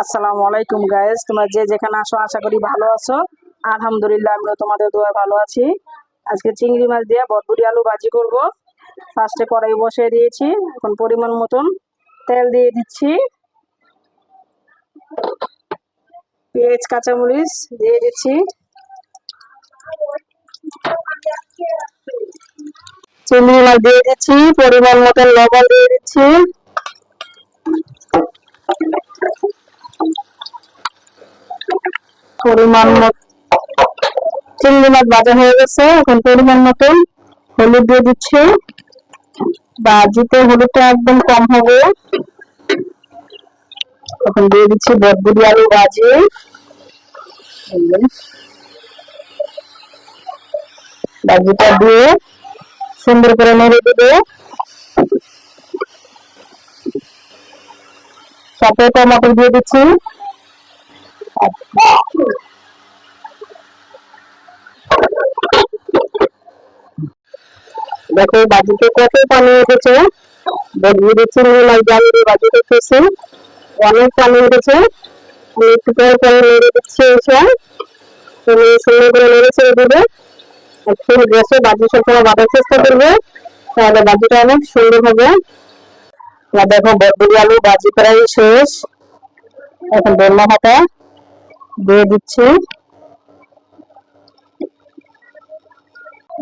আসসালামু আলাইকুম গায়েস তোমরা যে যেখানে আসো, আশা করি ভালো আছো। আলহামদুলিল্লাহ আমিও তোমাদের দোয়া ভালো আছি। আজকে চিংড়ি মাছ দিয়ে বটবুটি আলু ভাজি করব। ফার্স্টে কড়াই বসিয়ে দিয়েছি, এখন পরিমাণ মতন তেল দিয়ে দিচ্ছি। পেঁয়াজ, কাঁচামরিচ দিয়ে দিচ্ছি। চিংড়ি মাছ দিয়ে দিচ্ছি, পরিমাণ মতন লবণ দিয়ে দিচ্ছি। পরিমাণ চিংড়ি মাছ ভাজা হয়ে গেছে। এখন পরিমাণ মতন হলুদ দিয়ে দিচ্ছি। ভাজিতে হলুদটা একদম কম হবে। এখন দিয়ে দিচ্ছি বটবুটি আলু ভাজি। ভাজিটা দিয়ে সুন্দর করে নেড়ে দিবে। সাথে টমেটো দিয়ে দিচ্ছি। দেখো বাজিতে কত পানি উঠেছে বদবুড়ি চিংড়ি মাছ জাল দিয়ে বাজি করতেছি। অনেক পানি উঠেছে একটু করে করে নেড়ে দিচ্ছি এসে। তুমি সুন্দর করে নেড়ে ছেড়ে দিবে। ফুল গ্যাসে বাজি সবসময় বাটার চেষ্টা করবে। তাহলে বাজিটা অনেক সুন্দর হবে। দেখো বদবুড়ি আলু বাজি প্রায় শেষ। এখন দোলনা হাতা। দিয়ে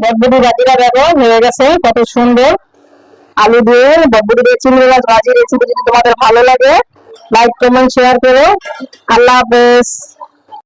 বটবুটি ভাজিটা দেখো হয়ে গেছে, কত সুন্দর। আলু দিয়ে বটবুটি দিয়ে চিংড়ি মাছ ভাজি রেসিপি যদি তোমাদের ভালো লাগে লাইক কমেন্ট শেয়ার করো। আল্লাহ হাফেজ।